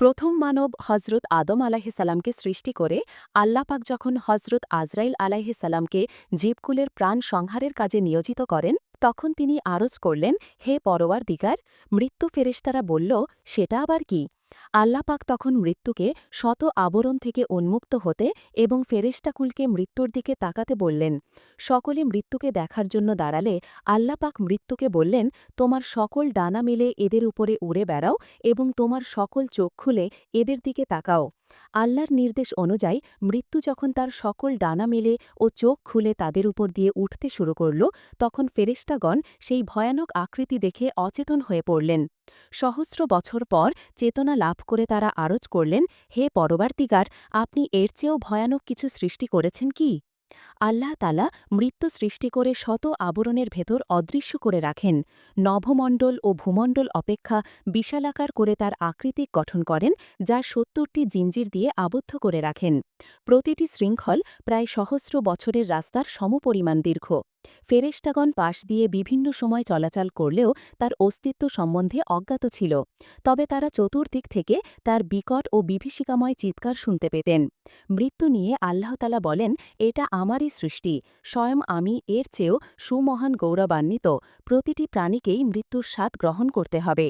প্রথম মানব হজরত আদম আলাহিসাল্লামকে সৃষ্টি করে আল্লাপাক যখন হজরত আজরাইল আলাহিসাল্লামকে জীবকুলের প্রাণ সংহারের কাজে নিয়োজিত করেন তখন তিনি আরজ করলেন, হে পরোয়ার দিগার, মৃত্যু ফেরেশতারা বলল, সেটা আবার কি? আল্লাপাক তখন মৃত্যুকে শত আবরণ থেকে উন্মুক্ত হতে এবং ফেরেশতাকুলকে মৃত্যুর দিকে তাকাতে বললেন। সকলে মৃত্যুকে দেখার জন্য দাঁড়ালে আল্লাপাক মৃত্যুকে বললেন, তোমার সকল ডানা মেলে এদের উপরে উড়ে বেড়াও এবং তোমার সকল চোখ খুলে এদের দিকে তাকাও। আল্লাহর নির্দেশ অনুযায়ী মৃত্যু যখন তার সকল ডানা মেলে ও চোখ খুলে তাদের উপর দিয়ে উঠতে শুরু করল, তখন ফেরেশতাগণ সেই ভয়ানক আকৃতি দেখে অচেতন হয়ে পড়লেন। সহস্র বছর পর চেতনা লাভ করে তারা আরজ করলেন, হে পরবর্তীকার আপনি এর চেয়েও ভয়ানক কিছু সৃষ্টি করেছেন কি? আল্লাহ তালা মৃত্যু সৃষ্টি করে শত আবরণের ভেতর অদৃশ্য করে রাখেন। নভমণ্ডল ও ভূমণ্ডল অপেক্ষা বিশালাকার করে তার আকৃতিক গঠন করেন, যা সত্তরটি জিঞ্জির দিয়ে আবদ্ধ করে রাখেন। প্রতিটি শৃঙ্খল প্রায় সহস্র বছরের রাস্তার সমপরিমাণ দীর্ঘ। ফেরেশতাগণ পাশ দিয়ে বিভিন্ন সময় চলাচল করলেও তার অস্তিত্ব সম্বন্ধে অজ্ঞাত ছিল। তবে তারা চতুর্দিক থেকে তার বিকট ও বিভীষিকাময় চিৎকার শুনতে পেতেন। মৃত্যু নিয়ে আল্লাহতালা বলেন, এটা আমারই সৃষ্টি স্বয়ং আমি এর চেয়েও সুমহান গৌরবান্বিত প্রতিটি প্রাণীকেই মৃত্যুর স্বাদ গ্রহণ করতে হবে।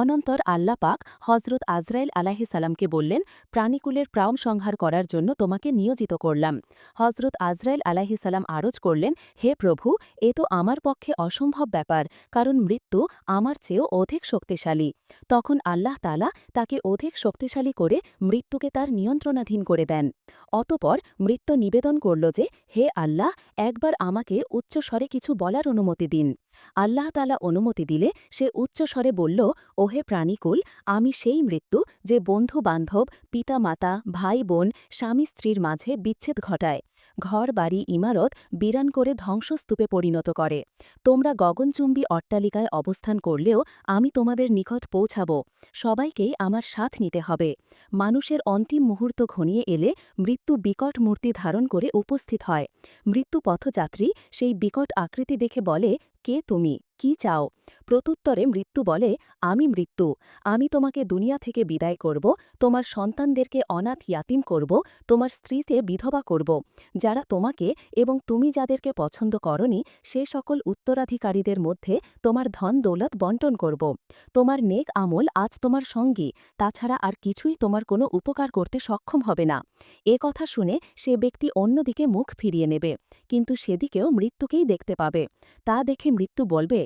অনন্তর আল্লাহ পাক হজরত আজরাইল আলাহিসাল্লামকে বললেন, প্রাণীকুলের প্রাণ সংহার করার জন্য তোমাকে নিয়োজিত করলাম। হজরত আজরাইল আলাহিসাল্লাম আরজ করলেন, হে প্রভু, এ তো আমার পক্ষে অসম্ভব ব্যাপার, কারণ মৃত্যু আমার চেয়েও অধিক শক্তিশালী। তখন আল্লাহ তালা তাকে অধিক শক্তিশালী করে মৃত্যুকে তার নিয়ন্ত্রণাধীন করে দেন। অতপর মৃত্যু নিবেদন করল যে, হে আল্লাহ, একবার আমাকে উচ্চস্বরে কিছু বলার অনুমতি দিন। আল্লাহ তালা অনুমতি দিলে সে উচ্চস্বরে বলল ওহে প্রাণীকুল, আমি সেই মৃত্যু যে বন্ধু বান্ধব পিতা মাতা ভাই বোন স্বামী স্ত্রীর মাঝে বিচ্ছেদ ঘটায়, ঘর, বাড়ি, ইমারত বিরান করে ধ্বংসস্তূপে পরিণত করে। তোমরা গগনচুম্বী অট্টালিকায় অবস্থান করলেও আমি তোমাদের নিকট পৌঁছাব, সবাইকেই আমার সাথ নিতে হবে। মানুষের অন্তিম মুহূর্ত ঘনিয়ে এলে মৃত্যু বিকট মূর্তি ধারণ করে উপস্থিত হয়। মৃত্যু পথযাত্রী সেই বিকট আকৃতি দেখে বলে, কে তুমি? কি চাও? প্রত্যুত্তরে মৃত্যু বলে, আমি মৃত্যু। আমি তোমাকে দুনিয়া থেকে বিদায় করব। তোমার সন্তানদেরকে অনাথ ইয়াতিম করব। তোমার স্ত্রীতে বিধবা করব। যারা তোমাকে এবং তুমি যাদেরকে পছন্দ করনি, সে সকল উত্তরাধিকারীদের মধ্যে তোমার ধন দৌলত বন্টন করব। তোমার নেক আমল আজ তোমার সঙ্গী। তাছাড়া আর কিছুই তোমার কোনো উপকার করতে সক্ষম হবে না। এ কথা শুনে সে ব্যক্তি অন্যদিকে মুখ ফিরিয়ে নেবে। কিন্তু সেদিকেও মৃত্যুকেই দেখতে পাবে। তা দেখে মৃত্যু বলবে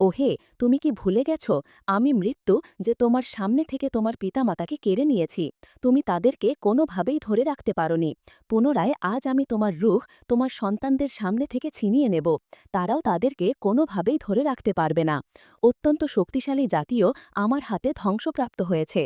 ওহে, তুমি কি ভুলে গেছ? আমি মৃত্যু যে তোমার সামনে থেকে তোমার পিতামাতাকে কেড়ে নিয়েছি। তুমি তাদেরকে কোনোভাবেই ধরে রাখতে পারোনি। পুনরায় আজ আমি তোমার রুখ তোমার সন্তানদের সামনে থেকে ছিনিয়ে নেব। তারাও তাদেরকে কোনোভাবেই ধরে রাখতে পারবে না। অত্যন্ত শক্তিশালী জাতীয় আমার হাতে ধ্বংসপ্রাপ্ত হয়েছে।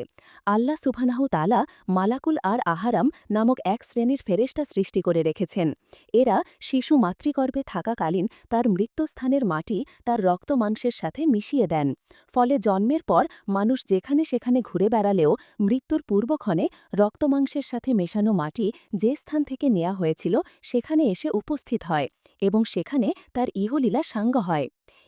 আল্লাহ সুবহানাহু তালা মালাকুল আর আহারাম নামক এক শ্রেণির ফেরেস্টা সৃষ্টি করে রেখেছেন। এরা শিশু মাতৃগর্ভে থাকাকালীন তার মৃত্যুস্থানের মাটি, তার রক্ত মাংসের সাথে মিশিয়ে দেন। ফলে জন্মের পর মানুষ যেখানে সেখানে ঘুরে বেড়ালেও মৃত্যুর পূর্বক্ষণে রক্তমাংসের সাথে মেশানো মাটি যে স্থান থেকে নেওয়া হয়েছিল সেখানে এসে উপস্থিত হয় এবং সেখানে তার ইহলীলা সাঙ্গ হয়।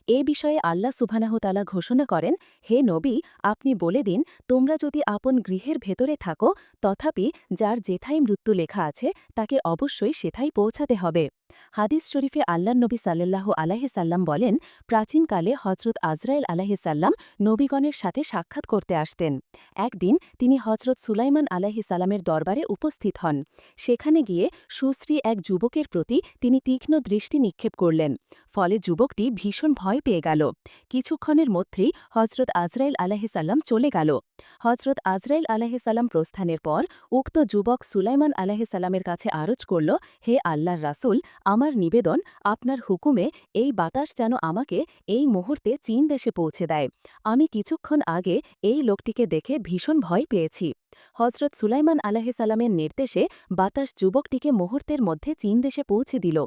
এ বিষয়ে আল্লাহ সুবহানাহতালা ঘোষণা করেন, হে নবী, আপনি বলে দিন, তোমরা যদি আপন গৃহের ভেতরে থাকো, তথাপি যার যেথাই মৃত্যু লেখা আছে, তাকে অবশ্যই সেথাই পৌঁছাতে হবে। হাদিস শরীফে আল্লাহ নবী সাল্লাহ আলাহিসাল্লাম বলেন প্রাচীনকালে হজরত আজরাইল আলাহিসাল্লাম নবীগণের সাথে সাক্ষাৎ করতে আসতেন। একদিন তিনি হজরত সুলাইমান আলাহিসাল্লামের দরবারে উপস্থিত হন। সেখানে গিয়ে সুশ্রী এক যুবকের প্রতি তিনি তীক্ষ্ণ দৃষ্টি নিক্ষেপ করলেন। ফলে যুবকটি ভীষণ ভয় পেয়ে গেল। কিছুক্ষণের মধ্যেই হজরত আজরাইল আলাহিসাল্লাম চলে গেল। হজরত আজরাইল আলাহিসাল্লাম প্রস্থানের পর উক্ত যুবক সুলাইমান আলাহিসাল্লামের কাছে আরজ করল, হে আল্লাহর রাসুল আমার নিবেদন আপনার হুকুমে এই বাতাস যেন আমাকে এই মুহূর্তে চীন দেশে পৌঁছে দেয়। আমি কিছুক্ষণ আগে এই লোকটিকে দেখে ভীষণ ভয় পেয়েছি। হজরত সুলাইমান আলাহিসাল্লামের নির্দেশে বাতাস যুবকটিকে মুহূর্তের মধ্যে চীন দেশে পৌঁছে দিল।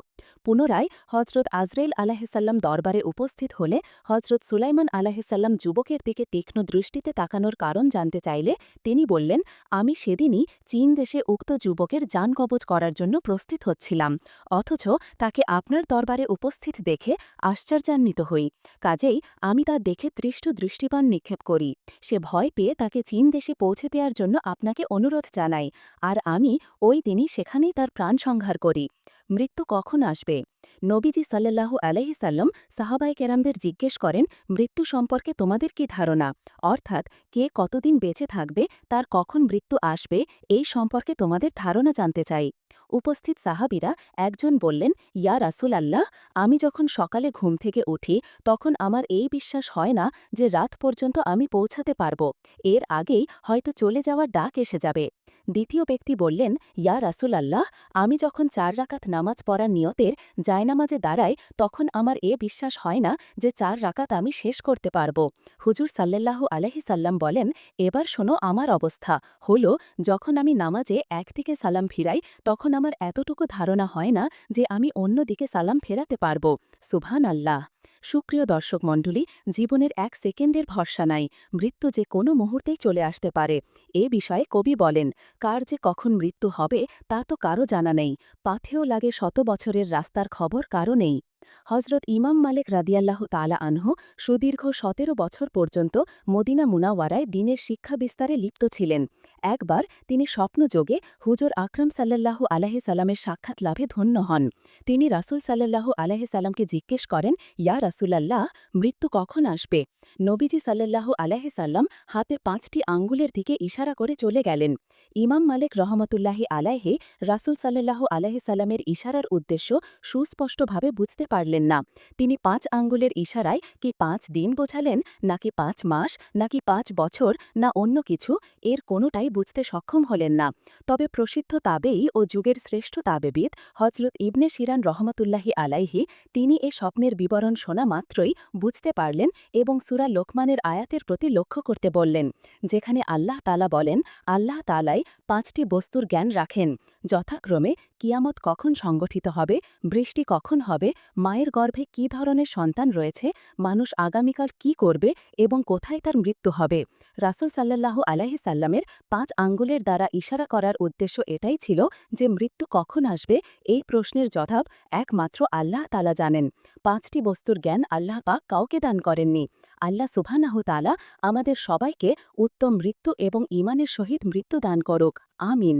পুনরায় হজরত আজরাইল আলাহিসাল্লাম দরবারে উপস্থিত হলে হজরত সুলাইমান আলাহিসাল্লাম যুবকের দিকে তীক্ষ্ণ দৃষ্টিতে তাকানোর কারণ জানতে চাইলে তিনি বললেন, আমি সেদিনই চীন দেশে উক্ত যুবকের যান কবচ করার জন্য প্রস্তুত হচ্ছিলাম, অথচ তাকে আপনার দরবারে উপস্থিত দেখে আশ্চর্যান্বিত হই। কাজেই আমি তা দেখে তৃষ্ট দৃষ্টিপান নিক্ষেপ করি। সে ভয় পেয়ে তাকে চীন দেশে পৌঁছে দেওয়ার জন্য আপনাকে অনুরোধ জানাই, আর আমি ওই দিনই সেখানেই তার প্রাণ সংহার করি। মৃত্যু কখন আসবে? নবীজি সাল্লাল্লাহু আলাইসাল্লাম সাহাবাই কেরামদের জিজ্ঞেস করেন, মৃত্যু সম্পর্কে তোমাদের কি ধারণা? অর্থাৎ কে কতদিন বেঁচে থাকবে? তার কখন মৃত্যু আসবে? এই সম্পর্কে তোমাদের ধারণা জানতে চাই। উপস্থিত সাহাবিরা একজন বললেন, ইয়া রাসুল আল্লাহ আমি যখন সকালে ঘুম থেকে উঠি, তখন আমার এই বিশ্বাস হয় না যে রাত পর্যন্ত আমি পৌঁছাতে পারব। এর আগেই হয়তো চলে যাওয়ার ডাক এসে যাবে। দ্বিতীয় ব্যক্তি বললেন, ইয়া রাসুল আল্লাহ আমি যখন চার রাকাত নামাজ পড়ার নিয়তের জায়নামাজে দাঁড়াই, তখন আমার এ বিশ্বাস হয় না যে চার রাকাত আমি শেষ করতে পারব। হুজুর সাল্লাল্লাহু আলহি সাল্লাম বলেন, এবার শোনো আমার অবস্থা। হলো, যখন আমি নামাজে একদিকে সালাম ফিরাই, তখন আমার এতটুকু ধারণা হয় না যে আমি অন্য দিকে সালাম ফেরাতে পারব। সুভান আল্লাহ সুপ্রিয় দর্শক মণ্ডলী, জীবনের এক সেকেন্ডের ভরসা নাই। মৃত্যু যে কোনো মুহূর্তেই চলে আসতে পারে। এ বিষয়ে কবি বলেন, কার যে কখন মৃত্যু হবে, তা তো কারও জানা নেই। পাথেও লাগে শত বছরের রাস্তার খবর কারও নেই। হজরত ইমাম মালিক রাদিয়াল্লাহ তালা আনহু সুদীর্ঘ সতেরো বছর পর্যন্ত মদিনা মুনাওয়ারায় দিনের শিক্ষা বিস্তারে লিপ্ত ছিলেন। একবার তিনি স্বপ্নযোগে হুজুর আকরাম সাল্লাল্লাহু আলাহি সাল্লামের সাক্ষাৎ লাভে ধন্য হন। তিনি রাসুল সাল্লাল্লাহু আলাহি সাল্লামকে জিজ্ঞেস করেন, ইয়া রাসুলাল্লাহ, মৃত্যু কখন আসবে? নবীজি সাল্লাল্লাহু আলাহি সাল্লাম হাতে পাঁচটি আঙ্গুলের দিকে ইশারা করে চলে গেলেন। ইমাম মালিক রহমতুল্লাহি আলাহে রাসুল সাল্লাল্লাহু আলাহি সাল্লামের ইশারার উদ্দেশ্য সুস্পষ্টভাবে বুঝতে পারলেন না। তিনি পাঁচ আঙ্গুলের ইশারায় কি পাঁচ দিন বোঝালেন, নাকি পাঁচ মাস, নাকি পাঁচ বছর, না অন্য কিছু, এর কোনোটাই বুঝতে সক্ষম হলেন না। তবে প্রসিদ্ধ তাবেই ও যুগের শ্রেষ্ঠ তাবেবিদ হজরত ইবনে শিরান রহমতুল্লাহি আলাইহি, তিনি এ স্বপ্নের বিবরণ শোনা মাত্রই বুঝতে পারলেন এবং সুরা লোকমানের আয়াতের প্রতি লক্ষ্য করতে বললেন, যেখানে আল্লাহ তালা বলেন, আল্লাহ তালাই পাঁচটি বস্তুর জ্ঞান রাখেন, যথাক্রমে কিয়ামত কখন সংগঠিত হবে, বৃষ্টি কখন হবে মায়ের গর্ভে কি ধরনের সন্তান রয়েছে, মানুষ আগামীকাল কি করবে এবং কোথায় তার মৃত্যু হবে? রাসুল সাল্লাল্লাহু আলাহি সাল্লামের পাঁচ আঙ্গুলের দ্বারা ইশারা করার উদ্দেশ্য এটাই ছিল যে মৃত্যু কখন আসবে এই প্রশ্নের জবাব একমাত্র আল্লাহ তালা জানেন। পাঁচটি বস্তুর জ্ঞান আল্লাহ পাক কাউকে দান করেননি। আল্লাহ সুবহানাহু তালা আমাদের সবাইকে উত্তম মৃত্যু এবং ইমানের সহিত মৃত্যু দান করুক। আমিন।